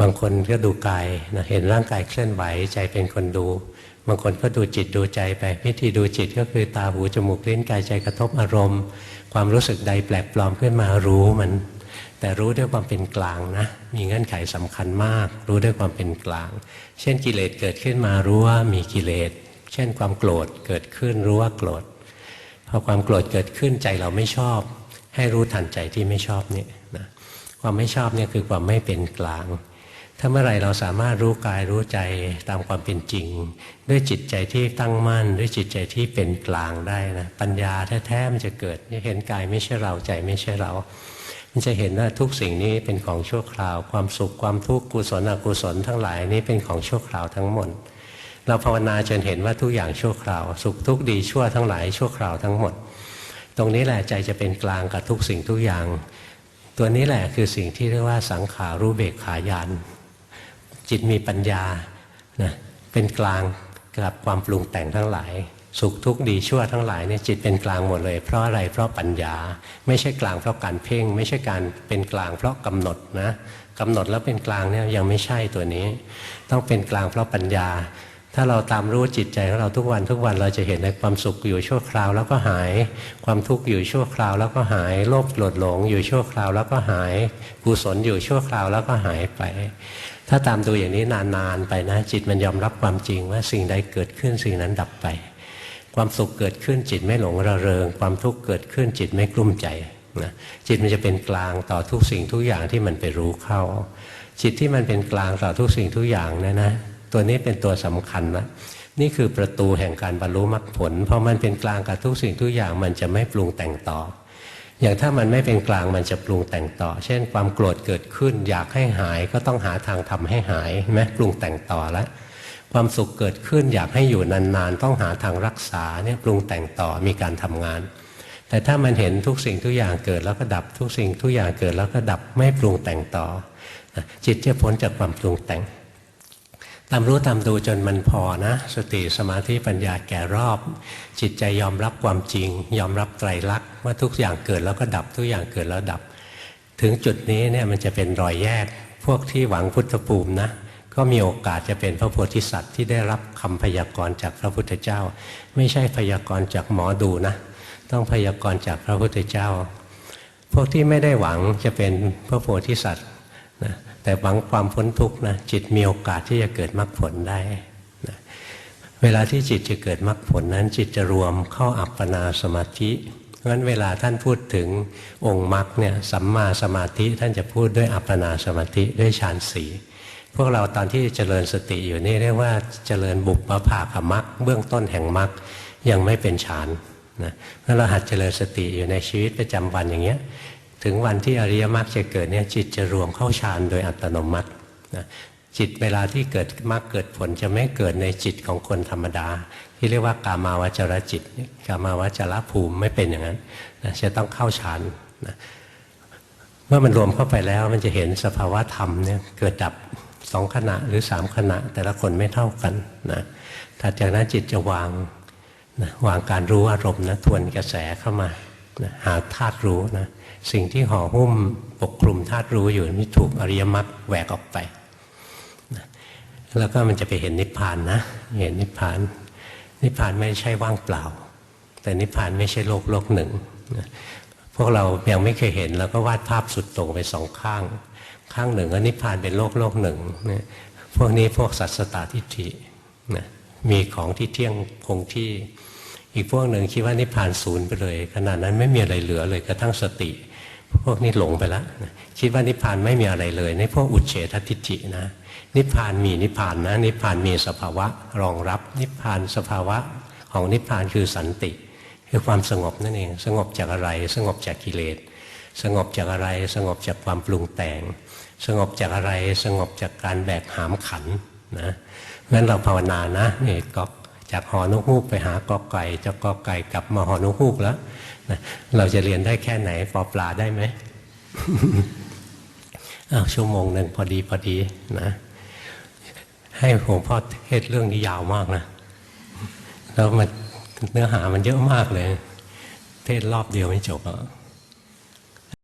บางคนก็ดูกายนะเห็นร่างกายเคลื่อนไหวใจเป็นคนดู บางคนก็ดูจิตดูใจไปวิธีดูจิตก็คือตาหูจมูกลิ้นกายใจกระทบอารมณ์ ความรู้สึกใดแปลกปลอมขึ้นมารู้มัน แต่รู้ด้วยความเป็นกลางนะ มีเงื่อนไขสำคัญมาก รู้ด้วยความเป็นกลาง เช่นกิเลสเกิดขึ้นมารู้ว่ามีกิเลส เช่นความโกรธเกิดขึ้นรู้ว่าโกรธพอความโกรธเกิดขึ้นใจเราไม่ชอบ ให้รู้ทันใจที่ไม่ชอบนี่นะความไม่ชอบเนี่ยคือความไม่เป็นกลาง ถ้าเมื่อไรเราสามารถรู้กายรู้ใจตามความเป็นจริง ด้วยจิตใจที่ตั้งมั่น ด้วยจิตใจที่เป็นกลางได้นะปัญญาแท้ๆมันจะเกิดเห็นกายไม่ใช่เราใจไม่ใช่เรา มันจะเห็นว่าทุกสิ่งนี้เป็นของชั่วคราว ความสุขความทุกข์กุศลอกุศลทั้งหลายนี้เป็นของชั่วคราวทั้งหมดเราภาวนาจนเห็นว่าทุกอย่างชั่วคราว สุขทุกข์ดีชั่วทั้งหลายชั่วคราวทั้งหมด ตรงนี้แหละใจจะเป็นกลางกับทุกสิ่งทุกอย่าง ตัวนี้แหละคือสิ่งที่เรียกว่าสังขารู้เบกขายาน จิตมีปัญญานะเป็นกลางกับความปรุงแต่งทั้งหลาย สุขทุกข์ดีชั่วทั้งหลายเนี่ยจิตเป็นกลางหมดเลย เพราะอะไรเพราะปัญญา ไม่ใช่กลางเพราะการเพ่ง ไม่ใช่การเป็นกลางเพราะกำหนดนะกำหนดแล้วเป็นกลางเนี่ยยังไม่ใช่ตัวนี้ ต้องเป็นกลางเพราะปัญญา ถ้าเราตามรู้จิตใจของเราทุกวันทุกวันเราจะเห็นในความสุขอยู่ชั่วคราวแล้วก็หาย ความทุกข์อยู่ชั่วคราวแล้วก็หาย โลภโกรธหลงอยู่ชั่วคราวแล้วก็หาย กุศลอยู่ชั่วคราวแล้วก็หายไป ถ้าตามดูอย่างนี้นานๆไปนะ จิตมันยอมรับความจริงว่าสิ่งใดเกิดขึ้นสิ่งนั้นดับไป ความสุขเกิดขึ้นจิตไม่หลงระเริง ความทุกข์เกิดขึ้นจิตไม่กลุ้มใจนะจิตมันจะเป็นกลางต่อทุกสิ่งทุกอย่างที่มันไปรู้เข้า จิตที่มันเป็นกลางต่อทุกสิ่งทุกอย่างเนี่ยนะ ตัวนี้เป็นตัวสำคัญนะนี่คือประตูแห่งการบรรลุมรรคผล เพราะมันเป็นกลางกับทุกสิ่งทุกอย่างมันจะไม่ปรุงแต่งต่อ อย่างถ้ามันไม่เป็นกลางมันจะปรุงแต่งต่อ เช่นความโกรธเกิดขึ้น อยากให้หายก็ต้องหาทางทำให้หายใช่ไหมปรุงแต่งต่อแล้วความสุขเกิดขึ้นอยากให้อยู่นานๆ ต้องหาทางรักษาเนี่ยปรุงแต่งต่อมีการทำงาน แต่ถ้ามันเห็นทุกสิ่งทุกอย่างเกิดแล้วก็ดับทุกสิ่งทุกอย่างเกิดแล้วก็ดับไม่ปรุงแต่งต่อ จิตจะพ้นจากความปรุงแต่ง ตามรู้ตามดูจนมันพอนะ สติสมาธิปัญญาแก่รอบ จิตใจยอมรับความจริง ยอมรับไตรลักษณ์ว่าทุกอย่างเกิดแล้วก็ดับทุกอย่างเกิดแล้วดับ ถึงจุดนี้เนี่ยมันจะเป็นรอยแยก พวกที่หวังพุทธภูมินะก็มีโอกาสจะเป็นพระโพธิสัตว์ที่ได้รับคำพยากรณ์จากพระพุทธเจ้า ไม่ใช่พยากรณ์จากหมอดูนะ ต้องพยากรณ์จากพระพุทธเจ้า พวกที่ไม่ได้หวังจะเป็นพระโพธิสัตว์ นะแต่หวังความพ้นทุกข์นะจิตมีโอกาสที่จะเกิดมรรคผลได้นะเวลาที่จิตจะเกิดมรรคผลนั้น จิตจะรวมเข้าอัปปนาสมาธิเพราะฉะนั้นเวลาท่านพูดถึงองค์มรรคเนี่ยสัมมาสมาธิท่านจะพูดด้วยอัปปนาสมาธิด้วยฌานสีพวกเราตอนที่เจริญสติอยู่นี่เรียกว่าเจริญบุปผาขมรรคเบื้องต้นแห่งมรรคยังไม่เป็นฌานนะเพราะเราหัดเจริญสติอยู่ในชีวิตประจำวันอย่างเงี้ย ถึงวันที่อริยมรรคจะเกิดเนี่ยจิตจะรวมเข้าฌานโดยอัตโนมัตินะจิตเวลาที่เกิดมรรคเกิดผลจะไม่เกิดในจิตของคนธรรมดา ที่เรียกว่ากามาวจรจิตกามาวจรภูมิไม่เป็นอย่างนั้นนะจะต้องเข้าฌานนะเมื่อมันรวมเข้าไปแล้วมันจะเห็นสภาวะธรรมเนี่ยเกิดดับสองขณะหรือสามขณะ แต่ละคนไม่เท่ากันนะถัดจากนั้นจิตจะวางนะวางการรู้อารมณ์นะทวนกระแสเข้ามานะหาธาตุรู้นะ สิ่งที่ห่อหุ้มปกคลุมธาตุรู้อยู่นี่ถูกอริยมรรคแหวกออกไป แล้วก็มันจะไปเห็นนิพพานนะเห็นนิพพาน นิพพานไม่ใช่ว่างเปล่า แต่นิพพานไม่ใช่โลกโลกหนึ่ง พวกเรายังไม่เคยเห็นแล้วก็วาดภาพสุดโต่งไปสองข้าง ข้างหนึ่งก็นิพพานเป็นโลกโลกหนึ่งนพวกนี้พวกสัตสตาทิฏฐินะมีของที่เที่ยงคงที่ อีกพวกหนึ่งคิดว่านิพพานศูนย์ไปเลยขนาดนั้นไม่มีอะไรเหลือเลยกระทั่งสติ พวกนี้หลงไปแล้วคิดว่านิพพานไม่มีอะไรเลย ในพวกอุเฉททิฏฐินะ นิพพานมีนิพพานนะ นิพพานมีสภาวะรองรับ นิพพานสภาวะของนิพพานคือสันติ คือความสงบนั่นเอง สงบจากอะไรสงบจากกิเลสสงบจากอะไรสงบจากความปรุงแต่ง สงบจากอะไรสงบจากการแบกหามขันนะงั้นเราภาวนานะนี่ก็ จากหอนกฮูกไปหากอไก่จากกอไก่กลับมาหอนกฮูกแล้วนะเราจะเรียนได้แค่ไหนปอปลาได้ไหมอ้าวชั่วโมงหนึ่งพอดีพอดีนะให้หลวงพ่อเทศเรื่องนี้ยาวมากนะแล้วมันเนื้อหามันเยอะมากเลย เทศรอบเดียวไม่จบอะ